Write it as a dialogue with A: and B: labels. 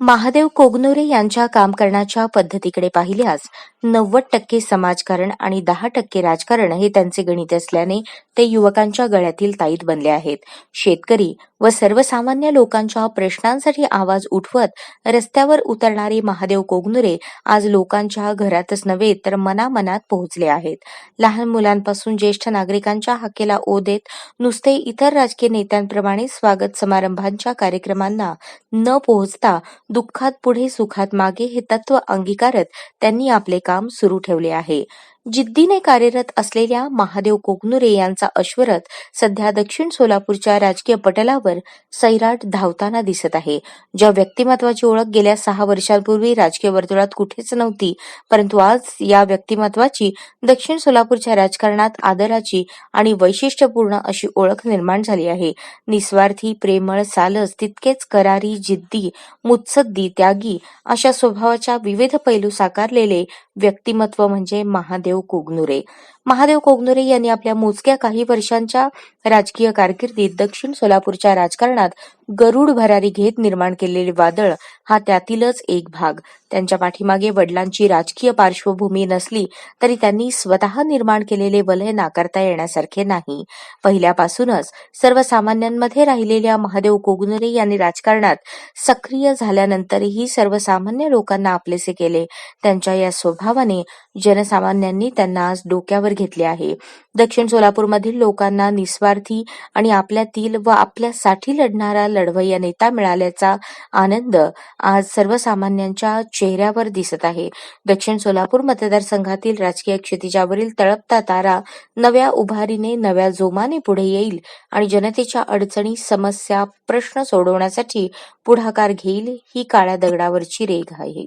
A: महादेव कोगनोरे यांच्या काम करण्याच्या पद्धतीकडे पाहिल्यास नव्वद टक्के समाजकारण आणि दहा टक्के राजकारण हे त्यांचे गणित असल्याने ते युवकांच्या गळ्यातील ताईत बनले आहेत. शेतकरी व सर्वसामान्य लोकांच्या प्रश्नांसाठी आवाज उठवत रस्त्यावर उतरणारे महादेव कोगनुरे आज लोकांच्या घरातच नव्हे तर मनामनात पोहोचले आहेत. लहान मुलांपासून ज्येष्ठ नागरिकांच्या हाकेला ओ देत नुसते इतर राजकीय नेत्यांप्रमाणे स्वागत समारंभांच्या कार्यक्रमांना न पोहोचता दुःखात पुढे सुखात मागे हे तत्व अंगीकारत त्यांनी आपले काम सुरू ठेवले आहे. जिद्दीने कार्यरत असलेल्या महादेव कोकनुरे यांचा अश्वरथ सध्या दक्षिण सोलापूरच्या राजकीय पटलावर सैराट धावताना दिसत आहे. ज्या व्यक्तिमत्वाची ओळख गेल्या सहा वर्षांपूर्वी राजकीय वर्तुळात कुठेच नव्हती परंतु आज या व्यक्तिमत्वाची दक्षिण सोलापूरच्या राजकारणात आदराची आणि वैशिष्ट्यपूर्ण अशी ओळख निर्माण झाली आहे. निस्वार्थी प्रेमळ सालस तितकेच करारी जिद्दी मुत्सद्दी त्यागी अशा स्वभावाच्या विविध पैलू साकारलेले व्यक्तिमत्व म्हणजे महादेव कोगनुरे. महादेव कोगनुरे यांनी आपल्या मोजक्या काही वर्षांच्या राजकीय कारकिर्दीत दक्षिण सोलापूरच्या राजकारणात गरुड भरारी घेत निर्माण केलेले वादळ हा त्यातीलच एक भाग. त्यांच्या पाठीमागे वडिलांची राजकीय पार्श्वभूमी नसली तरी त्यांनी स्वतः निर्माण केलेले वलय नाकारता येण्यासारखे नाही. पहिल्यापासूनच सर्वसामान्यांमध्ये राहिलेल्या महादेव कोगनुरे यांनी राजकारणात सक्रिय झाल्यानंतरही सर्वसामान्य लोकांना आपलेसे केले. त्यांच्या या स्वभावाने जनसामान्यांनी त्यांना आज डोक्यावर घेतले आहे. दक्षिण सोलापूरमधील लोकांना निस्वार्थी आणि आपल्यातील व आपल्यासाठी लढणारा लढवय्या नेता मिळाल्याचा आनंद आज सर्वसामान्यांच्या चेहऱ्यावर दिसत आहे. दक्षिण सोलापूर मतदारसंघातील राजकीय क्षितिजावरील तळपता तारा नव्या उभारीने नव्या जोमाने पुढे येईल आणि जनतेच्या अडचणी समस्या प्रश्न सोडवण्यासाठी पुढाकार घेईल ही काळ्या दगडावरची रेघ आहे.